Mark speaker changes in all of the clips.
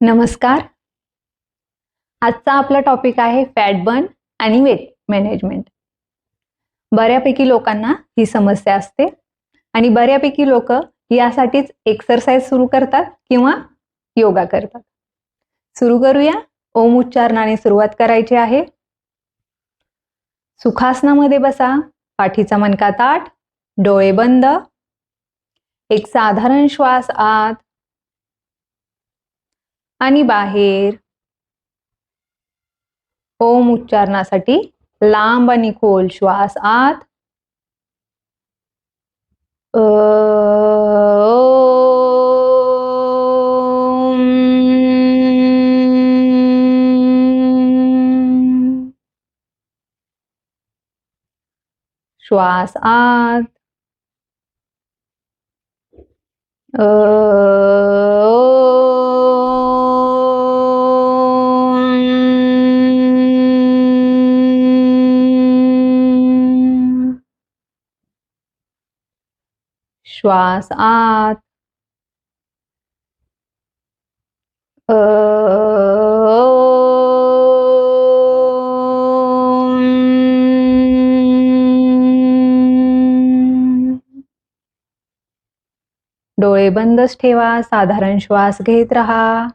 Speaker 1: नमस्कार. आजचा आपला टॉपिक आहे फॅट बर्न आणि वेट मॅनेजमेंट बऱ्यापैकी लोकांना ही समस्या असते आणि बऱ्यापैकी लोक यासाठीच एक्सरसाइज सुरू करतात किंवा योगा करतात. सुरू करूया. ओम उच्चारणाने सुरुवात करायची आहे. सुखासनामध्ये बसा. पाठीचा मनका ताट. डोळे बंद. एक साधारण श्वास आत. आणि बाहेर. ओम उच्चारणासाठी लांब आणि खोल श्वास आत. अ, श्वास आत. श्वास आत. अ, डोळे बंदच ठेवा साधारण श्वास घेत राहा.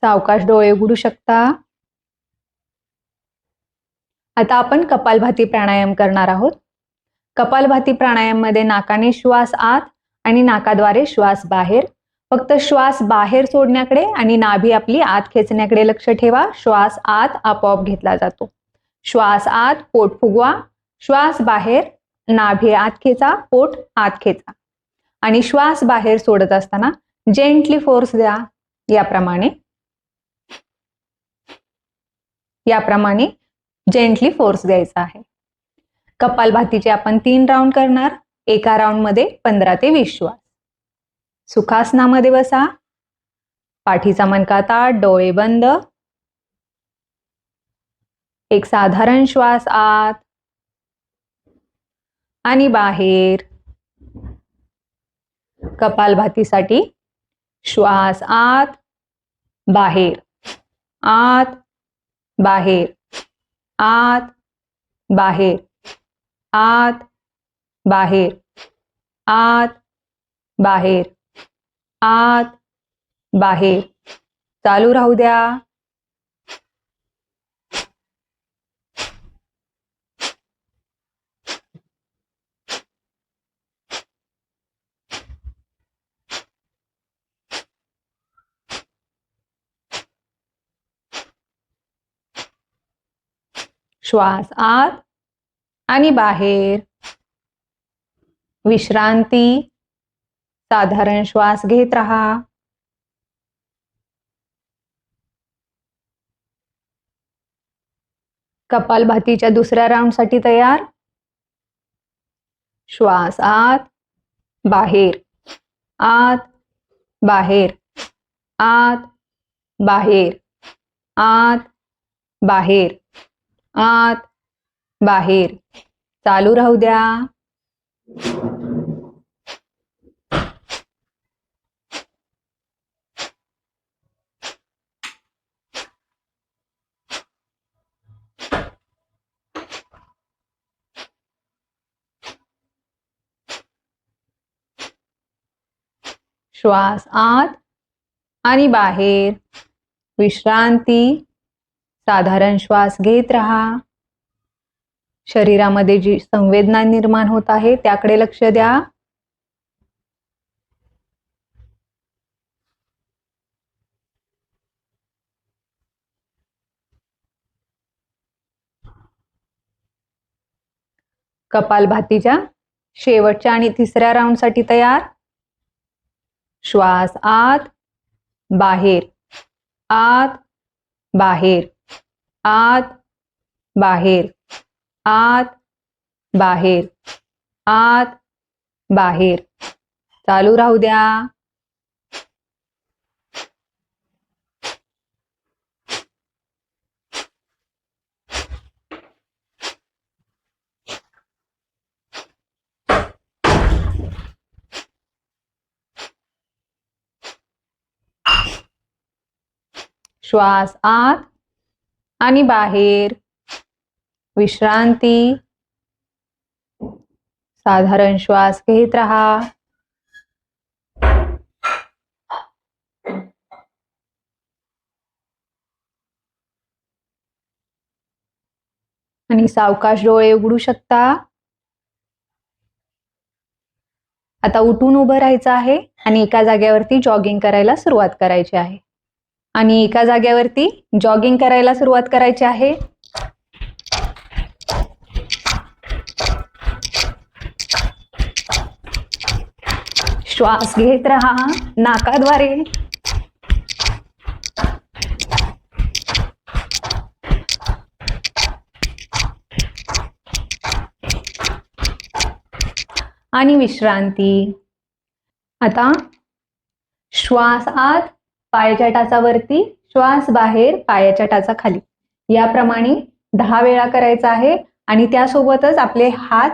Speaker 1: सावकाश डोळे उघडू शकता. आता आपण कपालभाती प्राणायाम करणार आहोत. कपालभाती प्राणायाममध्ये नाकाने श्वास आत आणि नाकाद्वारे श्वास बाहेर. फक्त श्वास बाहेर सोडण्याकडे आणि नाभी आपली आत खेचण्याकडे लक्ष ठेवा. श्वास आत आपोआप घेतला जातो. श्वास आत पोट फुगवा. श्वास बाहेर नाभी आत खेचा पोट आत खेचा. आणि श्वास बाहेर सोडत असताना जेंटली फोर्स द्या. याप्रमाणे. याप्रमाणे जेंटली फोर्स द्यायचा आहे. कपालभातीचे आपण तीन राऊंड करणार. एका राऊंडमध्ये पंधरा ते वीस श्वास. सुखासनामध्ये बसा. पाठीचा मनका ताट डोळे बंद. एक साधारण श्वास आत. आणि बाहेर. कपालभातीसाठी श्वास आत. बाहेर. आत. बाहेर. आत बाहेर. आत बाहेर. आत बाहेर. आत बाहेर. चालू राहू द्या. श्वास आत आणि बाहेर. विश्रांती. साधारण श्वास घेत राहा. कपालभातीच्या दुसऱ्या राऊंडसाठी तयार. श्वास आत बाहेर. आत बाहेर. आत बाहेर. आत बाहेर. आत बाहेर. चालू राहू द्या. श्वास आत आणि बाहेर. विश्रांती. साधारण श्वास घेत राहा. शरीरामध्ये जी संवेदना निर्माण होत आहे त्याकडे लक्ष द्या. कपालभातीच्या शेवटच्या आणि तिसऱ्या राऊंडसाठी तयार. श्वास आत बाहेर आत बाहेर. आत बाहेर. आत बाहेर. आत बाहेर. चालू राहू द्या. श्वास आत आणि बाहेर विश्रांती. साधारण श्वास घेत राहा. आणि सावकाश डोळे उघडू शकता. आता उठून उभं राहायचं आहे आणि एका जागेवरती जॉगिंग करायला सुरुवात करायची आहे. आणि एका जागेवरती जॉगिंग करायला सुरुवात करायची आहे. श्वास घेत राहा नाकाद्वारे. आणि विश्रांती. आता श्वास आत पायाच्या टाचावरती श्वास बाहेर पायाच्या टाचा खाली याप्रमाणे दहा वेळा करायचा आहे आणि त्यासोबतच आपले हात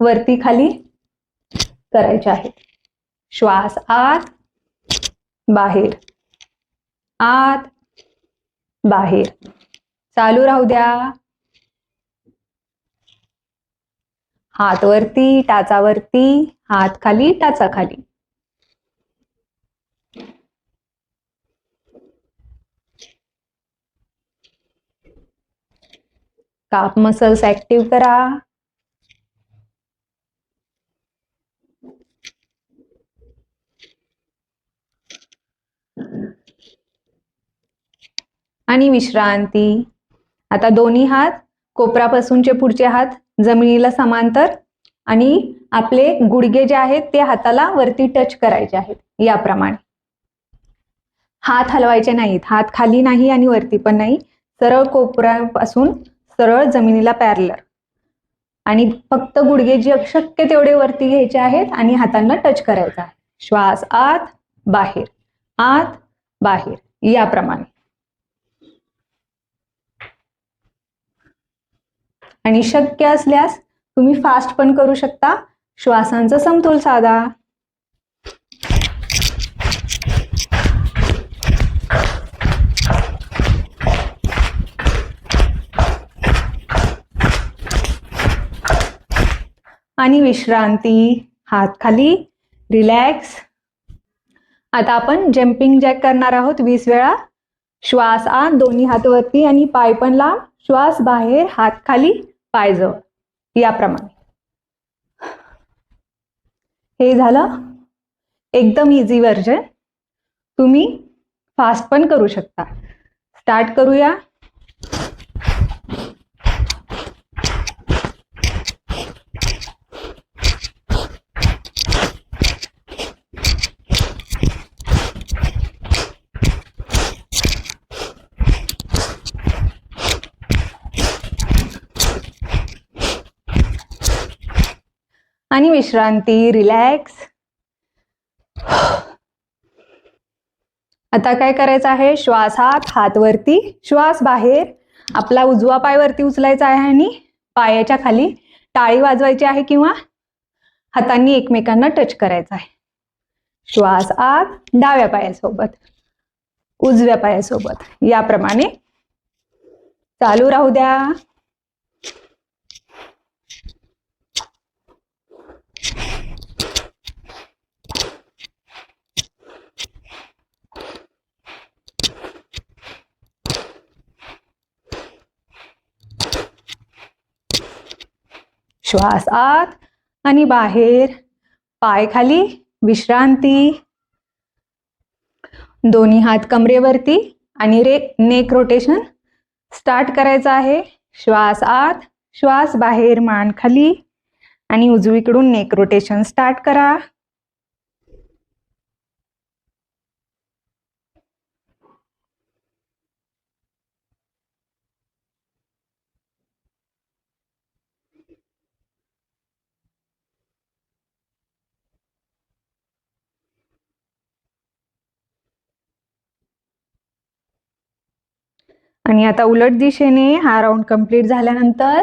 Speaker 1: वरती खाली करायचे आहेत. श्वास आत बाहेर. आत बाहेर. चालू राहू द्या. हात वरती टाचावरती हात खाली टाचा खाली काप मसल्स ऍक्टिव्ह करा? आणि विश्रांती. आता दोन्ही हात कोपरापासूनचे पुढचे हात जमिनीला समांतर आणि आपले गुडघे जे आहेत ते हाताला वरती टच करायचे आहेत याप्रमाणे. हात हलवायचे नाहीत. हात खाली नाही आणि वरती पण नाही. सरळ कोपऱ्यापासून सरळ जमिनीला पॅरलर. आणि फक्त गुडघे जे शक्य तेवढे वरती घ्यायचे आहेत आणि हातांना टच करायचा आहे. श्वास आत बाहेर. आत बाहेर. याप्रमाणे. आणि शक्य असल्यास तुम्ही फास्ट पण करू शकता. श्वासांचा समतोल साधा. आणि विश्रांती. हात खाली. रिलॅक्स आता आपण जम्पिंग जॅक करणार आहोत वीस वेळा. श्वास आत दोन्ही हात वरती आणि पाय पण लांब. श्वास बाहेर हात खाली पाय जवळ. याप्रमाणे हे झालं. एकदम इझी व्हर्जन तुम्ही फास्ट पण करू शकता. स्टार्ट करूया. विश्रांती रिलॅक्स आता काय करायचं आहे? श्वासात हात वरती. श्वास बाहेर. आपला उजवा पाय वरती उचलायचा आहे आणि पायाच्या खाली टाळी वाजवायची आहे किंवा हातांनी एकमेकांना टच करायचा आहे. श्वास आत डाव्या पायासोबत उजव्या पायासोबत. याप्रमाणे चालू राहू द्या. श्वास आत आणि बाहेर पाय खाली विश्रांती. दोन्ही हात कमरेवरती आणि रे नेक रोटेशन स्टार्ट करायचं आहे. श्वास आत श्वास बाहेर मान खाली आणि उजवीकडून नेक रोटेशन स्टार्ट करा. आणि आता उलट दिशेने हा राऊंड कंप्लीट झाल्यानंतर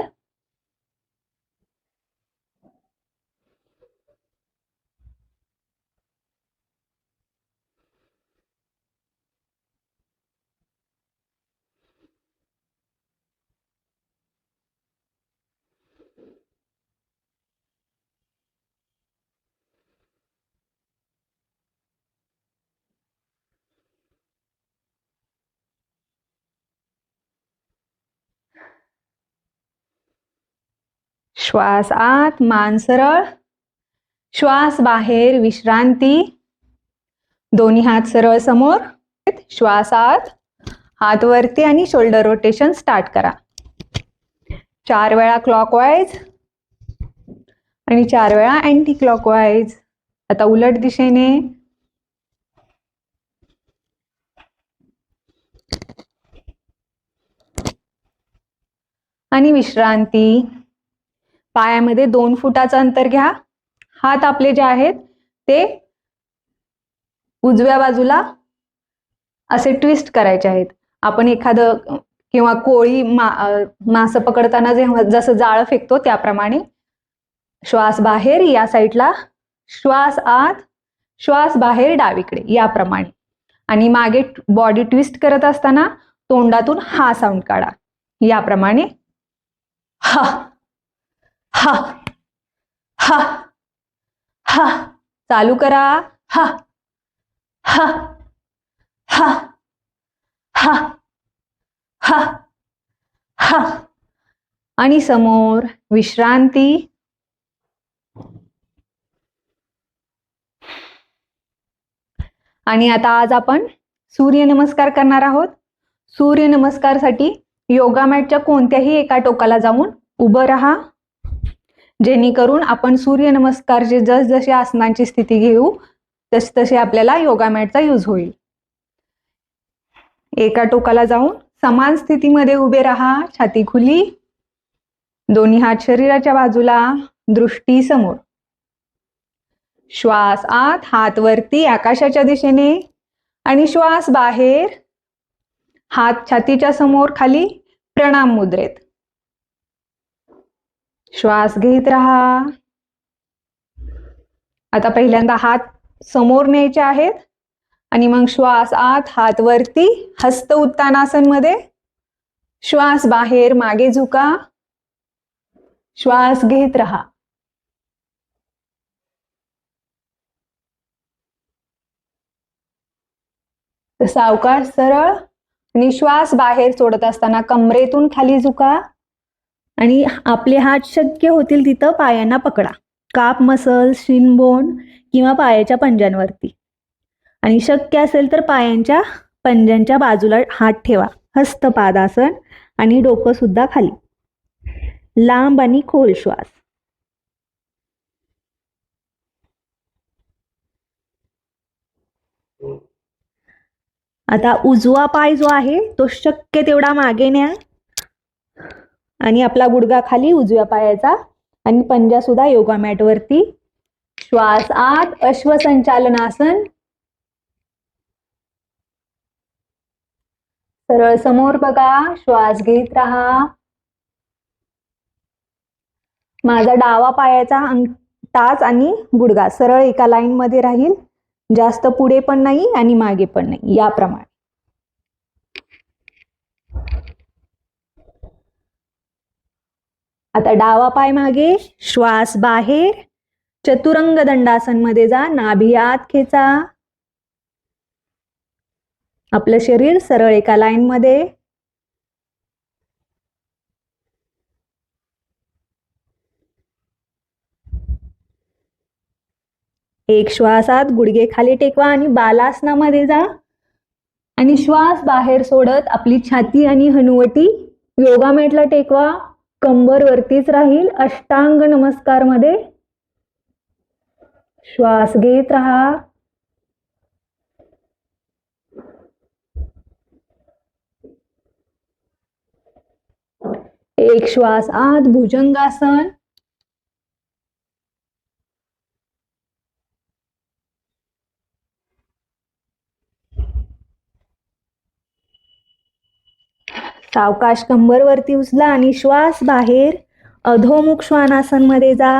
Speaker 1: श्वास आत मान सरळ. श्वास बाहेर विश्रांती. दोन्ही हात सरळ समोर. श्वास आत. हात वरती आणि शोल्डर रोटेशन स्टार्ट करा. चार वेळा क्लॉकवाईज आणि चार वेळा अँटी क्लॉकवाईज आता उलट दिशेने. आणि विश्रांती. पायामध्ये दोन फुटाचं अंतर घ्या. हात आपले जे आहेत ते उजव्या बाजूला असे ट्विस्ट करायचे आहेत. आपण एखादं किंवा कोळी मा मासं पकडताना जेव्हा जसं जाळं फेकतो त्याप्रमाणे श्वास बाहेर या साईडला श्वास आत श्वास बाहेर डावीकडे याप्रमाणे. आणि मागे बॉडी ट्विस्ट करत असताना तोंडातून हा साऊंड काढा. याप्रमाणे. हा. हा. हा. हा. चालू करा. हा. हा. हा. हा. हा. हा. आणि समोर विश्रांती. आणि आता आज आपण सूर्य नमस्कार करणार आहोत. सूर्य नमस्कारसाठी योगा मॅटच्या कोणत्याही एका टोकाला जाऊन उभं राहा. जेणेकरून आपण सूर्यनमस्कार जसजशी आसनांची स्थिती घेऊ तस तसे आपल्याला योगा मॅटचा यूज होईल. एका टोकाला जाऊन समान स्थितीमध्ये उभे राहा छाती खुली. दोन्ही हात शरीराच्या बाजूला दृष्टी समोर. श्वास आत हात वरती आकाशाच्या दिशेने. आणि श्वास बाहेर हात छातीच्या समोर खाली प्रणाम मुद्रेत. श्वास घेत राहा. आता पहिल्यांदा हात समोर न्यायचे आहेत. आणि मग श्वास आत हात वरती हस्त उत्तानासनमध्ये श्वास बाहेर मागे झुका. श्वास घेत राहा. सावकाश सरळ. आणि श्वास बाहेर सोडत असताना कमरेतून खाली झुका. आणि आपले हात शक्य होतील तिथं पायांना पकडा. काप मसल शिनबोन किंवा पायाच्या पंजांवरती आणि शक्य असेल तर पायांच्या पंजांच्या बाजूला हात ठेवा. हस्तपादासन आणि डोकं सुद्धा खाली. लांब आणि खोल श्वास. आता उजवा पाय जो आहे तो शक्य तेवढा मागे न्या. आणि आपला गुडगा खाली उजव्या पायाचा आणि पंजा सुद्धा योगा मॅट वरती. श्वास आत अश्वसंचालनासन. सरळ समोर बघा श्वास घेत राहा. माझा डावा पायाचा टाच आणि गुडगा सरळ एका लाईन मध्ये राहील. जास्त पुढे पण नाही आणि मागे पण नाही याप्रमाणे. आता डावा पाय मागे श्वास बाहेर चतुरंग दंडासनमध्ये जा नाभी आत खेचा. आपलं शरीर सरळ एका लाईन मध्ये एक श्वासात गुडघे खाली टेकवा आणि बालासनामध्ये जा. आणि श्वास बाहेर सोडत आपली छाती आणि हनुवटी योगा मॅटला टेकवा. कंबर वरतीच राहील. अष्टांग नमस्कारमध्ये श्वास घेत राहा. एक श्वास आत भुजंगासन. सावकाश कंबर वरती उचला आणि श्वास बाहेर अधोमुख श्वानासनमध्ये जा.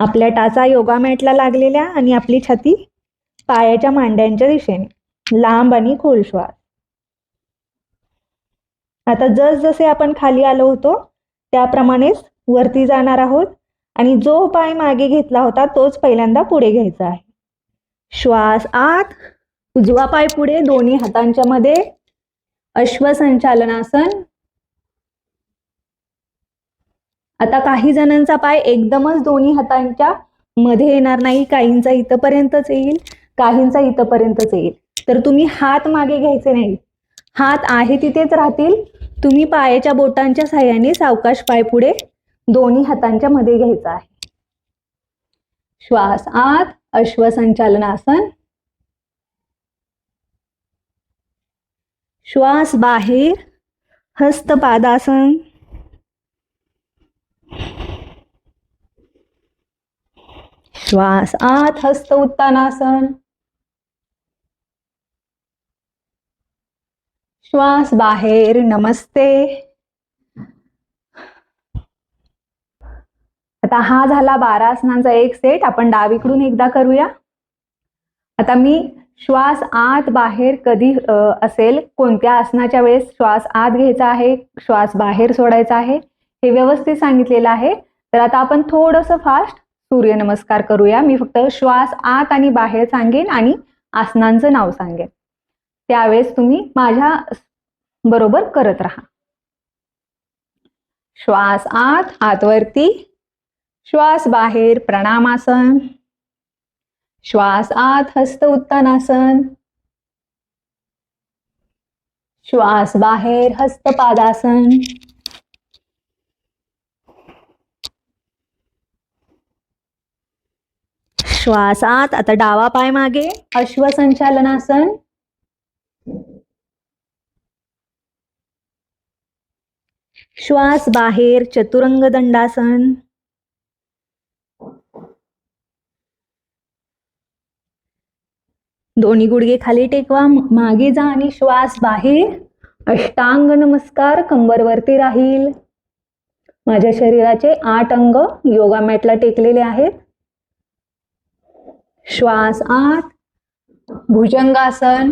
Speaker 1: आपल्या टाचा योगा मॅटला लागलेल्या आणि आपली छाती पायाच्या मांड्यांच्या दिशेने. लांब आणि खोल श्वास. आता जस जसे आपण खाली आलो होतो त्याप्रमाणेच वरती जाणार आहोत आणि जो पाय मागे घेतला होता तोच पहिल्यांदा पुढे घ्यायचा आहे. श्वास आत उजवा पाय पुढे दोन्ही हातांच्या मध्ये. अश्वसंचालनासन. आता काही जणांचा पाय एकदमच दोन्ही हातांच्या मध्ये येणार नाही. काहींचा इथपर्यंतच येईल काहींचा इथपर्यंतच येईल. तर तुम्ही हात मागे घ्यायचे नाही. हात आहे तिथेच राहतील. तुम्ही पायाच्या बोटांच्या साह्याने सावकाश पाय पुढे दोन्ही हातांच्या मध्ये घ्यायचा आहे. श्वास आत अश्वसंचालनासन. श्वास बाहेर हस्तपादासन. श्वास आत हस्त उत्तानासन. श्वास बाहेर नमस्ते. आता हा झाला बारा आसनांचा एक सेट आपण डावीकडून एकदा करूया. आता मी श्वास आत बाहेर कधी असेल कोणत्या आसनाच्या वेळेस श्वास आत घ्यायचा आहे श्वास बाहेर सोडायचा आहे हे व्यवस्थित सांगितलेलं आहे. तर आता आपण थोडंसं फास्ट सूर्यनमस्कार करूया. मी फक्त श्वास आत आणि बाहेर सांगेन आणि आसनांचं नाव सांगेन. त्यावेळेस तुम्ही माझ्या बरोबर करत राहा. श्वास आत आतवरती श्वास बाहेर प्रणामासन. श्वास आत हस्त उत्तानासन. श्वास बाहेर हस्तपादासन श्वास आत आता डावा पाय मागे अश्वसंचालनासन. श्वास बाहेर चतुरंग दंडासन दोन्ही गुडघे खाली टेकवा मागे जा आणि श्वास बाहेर. अष्टांग नमस्कार कंबरवरती राहील. माझ्या शरीराचे आठ अंग योगा मॅटला टेकलेले आहेत. श्वास आत. भुजंगासन.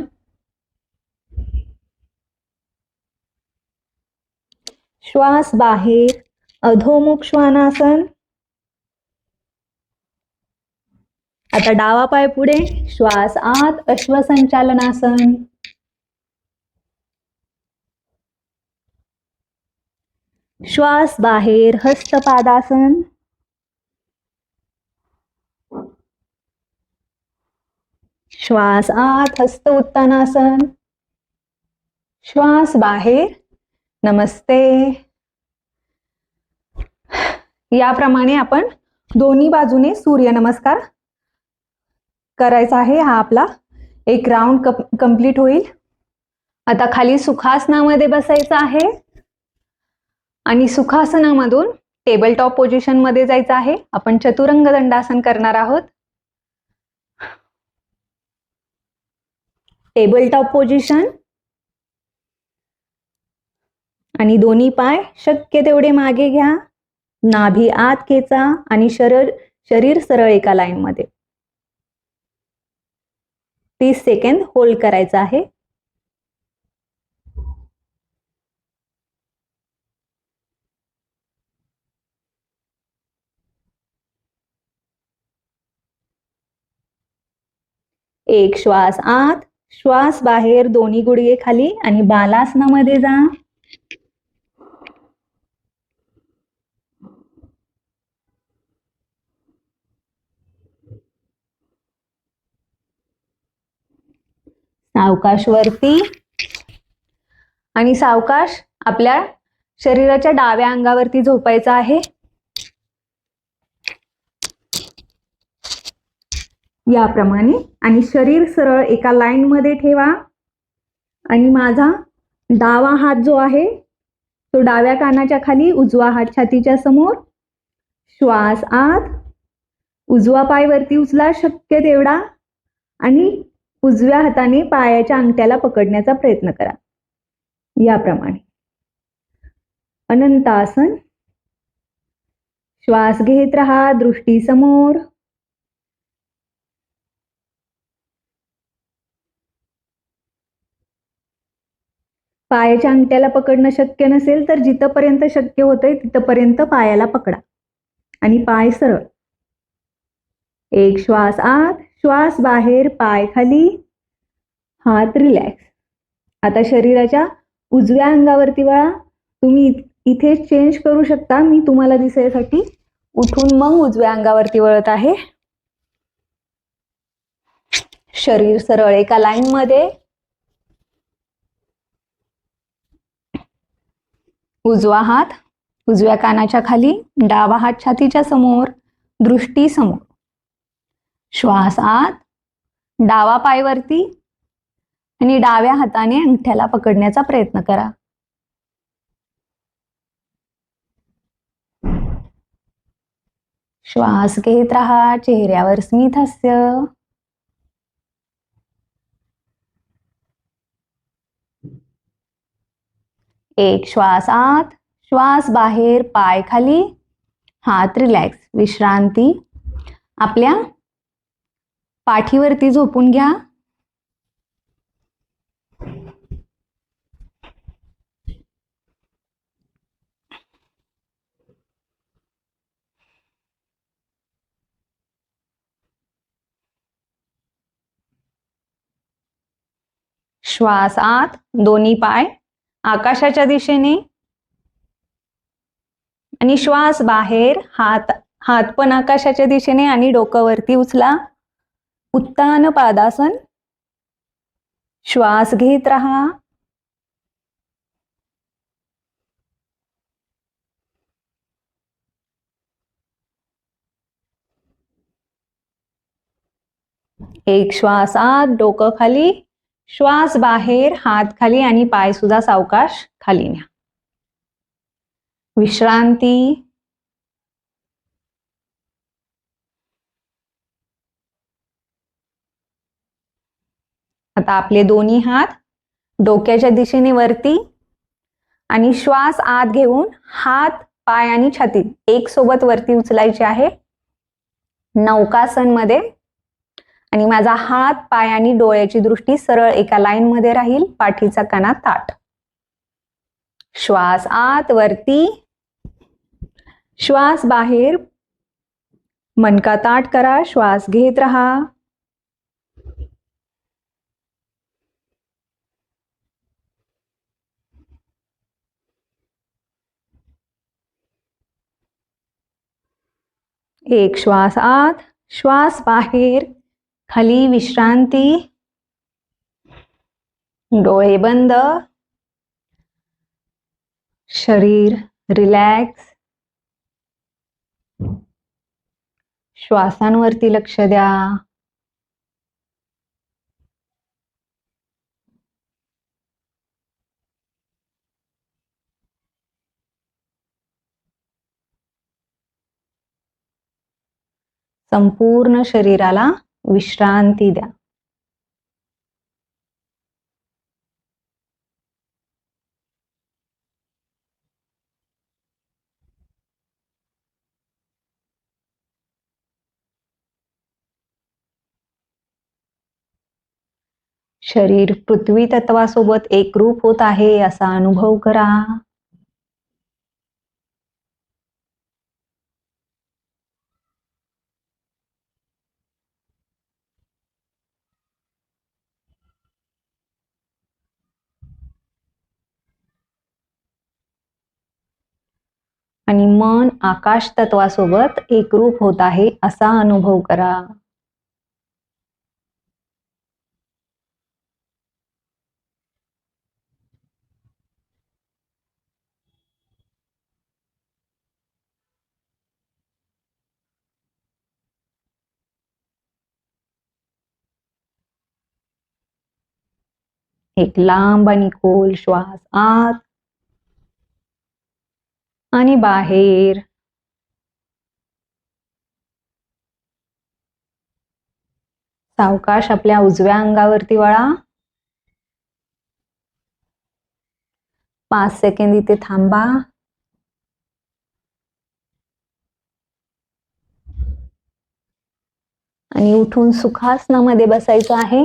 Speaker 1: श्वास बाहेर. अधोमुख श्वानासन. आता डावा पाय पुढे श्वास आत अश्वसंचालनासन. श्वास बाहेर हस्तपादासन. श्वास आत हस्त उत्तानासन. श्वास बाहेर नमस्ते. याप्रमाणे आपण दोन्ही बाजूने सूर्यनमस्कार करायचा आहे. हा आपला एक राऊंड कंप्लीट होईल. आता खाली सुखासनामध्ये बसायचं आहे. आणि सुखासनामधून टेबल टॉप पोझिशनमध्ये जायचं आहे. आपण चतुरंग दंडासन करणार आहोत. टेबल टॉप पोझिशन आणि दोन्ही पाय शक्य तेवढे मागे घ्या. नाभी आत खेचा आणि शरीर शरीर सरळ एका लाईन मध्ये. तीस सेकंद होल्ड करायचं आहे. एक श्वास आत श्वास बाहेर दोन्ही गुडघे खाली आणि बालासनामध्ये जा. सावकाश वरती आणि सावकाश आपल्या शरीराच्या डाव्या अंगावरती झोपायचं आहे. याप्रमाणे. आणि शरीर सरळ एका लाईन मध्ये ठेवा. आणि माझा डावा हात जो आहे तो डाव्या कानाच्या खाली उजवा हात छातीच्या समोर. श्वास आत. उजवा पाय वरती उचला शक्य तेवढा. आणि उजव्या हाताने पायाच्या अंगठ्याला पकडण्याचा प्रयत्न करा. याप्रमाणे. अनंतासन. श्वास घेत राहा दृष्टी समोर पायाच्या अंगठ्याला पकडणं शक्य नसेल तर जिथपर्यंत शक्य होतंय तिथपर्यंत पायाला पकडा. आणि पाय सरळ. एक श्वास आत श्वास बाहेर पाय खाली हात रिलॅक्स आता शरीराच्या उजव्या अंगावरती वळा तुम्ही इथे चेंज करू शकता. मी तुम्हाला दिसायसाठी उठून मग उजव्या अंगावरती वळत आहे. शरीर सरळ एका लाईन मध्ये. उजवा हात उजव्या कानाच्या खाली डावा हात छातीच्या समोर दृष्टी समोर. श्वास आत डावा पाय वरती आणि डाव्या हाताने अंगठ्याला पकडण्याचा प्रयत्न करा. श्वास घेत राहा चेहऱ्यावर स्मित हास्य एक श्वास आत श्वास बाहेर पाय खाली. हात रिलॅक्स विश्रांती. आपल्या पाठीवरती झोपून घ्या. श्वास आत दोन्ही पाय आकाशाच्या दिशेने. आणि श्वास बाहेर हात हात पण आकाशाच्या दिशेने आणि डोकं वरती उचला. उत्तान पादासन श्वास घेत राहा एक श्वास आत डोकं खाली श्वास बाहेर हात खाली आणि पाय सुद्धा सावकाश खाली न्या. विश्रांती आता आपले दोन्ही हात डोक्याच्या दिशेने वरती आणि श्वास आत घेऊन हात पाय आणि छाती एक सोबत वरती उचलायचे आहे. नौकासनमध्ये आणि माझा हात पाय आणि डोळ्याची दृष्टी सरळ एका लाईन मध्ये राहील पाठीचा कणा ताट श्वास आत वरती श्वास बाहेर. मनका ताट करा श्वास घेत राहा. एक श्वास आत श्वास बाहेर खाली विश्रांती. डोळे बंद. शरीर रिलॅक्स श्वासांवरती लक्ष द्या. संपूर्ण शरीराला विश्रांती द्या. शरीर पृथ्वी तत्वासोबत एकरूप होत आहे असा अनुभव करा. आणि मन आकाश तत्वासोबत एकरूप होत आहे असा अनुभव करा. एक लांब आणि खोल श्वास आत आणि बाहेर. सावकाश आपल्या उजव्या अंगावरती वळा. पाच सेकंद इथे थांबा. आणि उठून सुखासनामध्ये बसायचं आहे.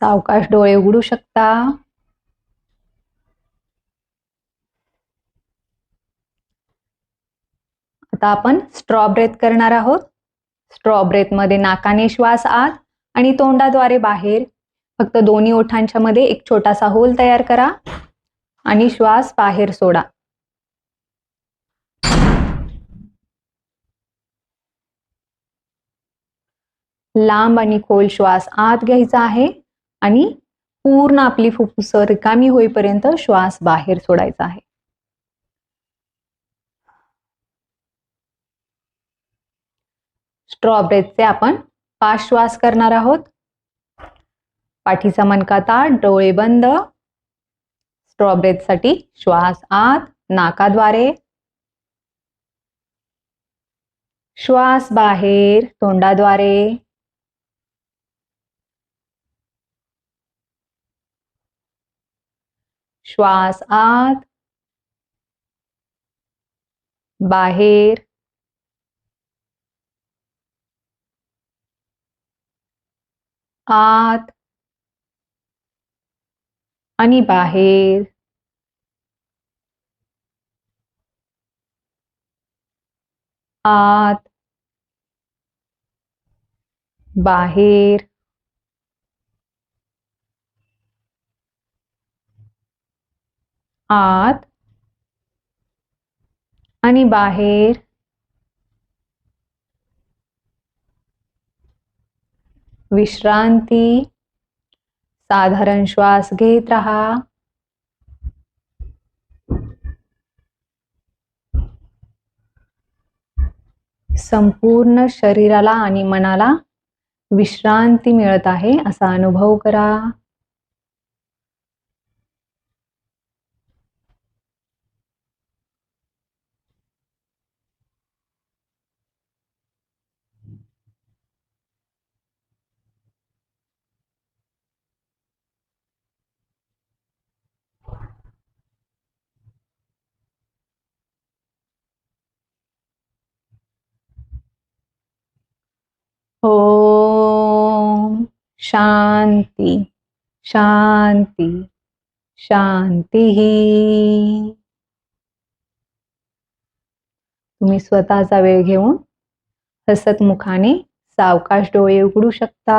Speaker 1: सावकाश डोळे उघडू शकता. आता आपण स्ट्रॉ ब्रेथ करणार आहोत. स्ट्रॉ ब्रेथमध्ये नाकाने श्वास आत आणि तोंडाद्वारे बाहेर. फक्त दोन्ही ओठांच्या मध्ये एक छोटासा होल तयार करा आणि श्वास बाहेर सोडा. लांब आणि खोल श्वास आत घ्यायचा आहे. आणि पूर्ण आपली फुफ्फुस रिकामी होईपर्यंत श्वास बाहेर सोडायचा आहे. स्ट्रॉ ब्रेथचे आपण पाच श्वास करणार आहोत. पाठीचा मनका ताट डोळे बंद. स्ट्रॉ ब्रेथसाठी श्वास आत नाकाद्वारे. श्वास बाहेर तोंडाद्वारे. श्वास आत बाहेर आत आणि बाहेर. आत बाहेर. आत आणि बाहेर. विश्रांती. साधारण श्वास घेत राहा. संपूर्ण शरीराला आणि मनाला विश्रांती मिळत आहे असा अनुभव करा. हो शांती शांती शांती तुम्ही स्वतःचा वेळ घेऊन हसत मुखाने सावकाश डोळे उघडू शकता.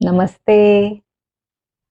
Speaker 1: नमस्ते.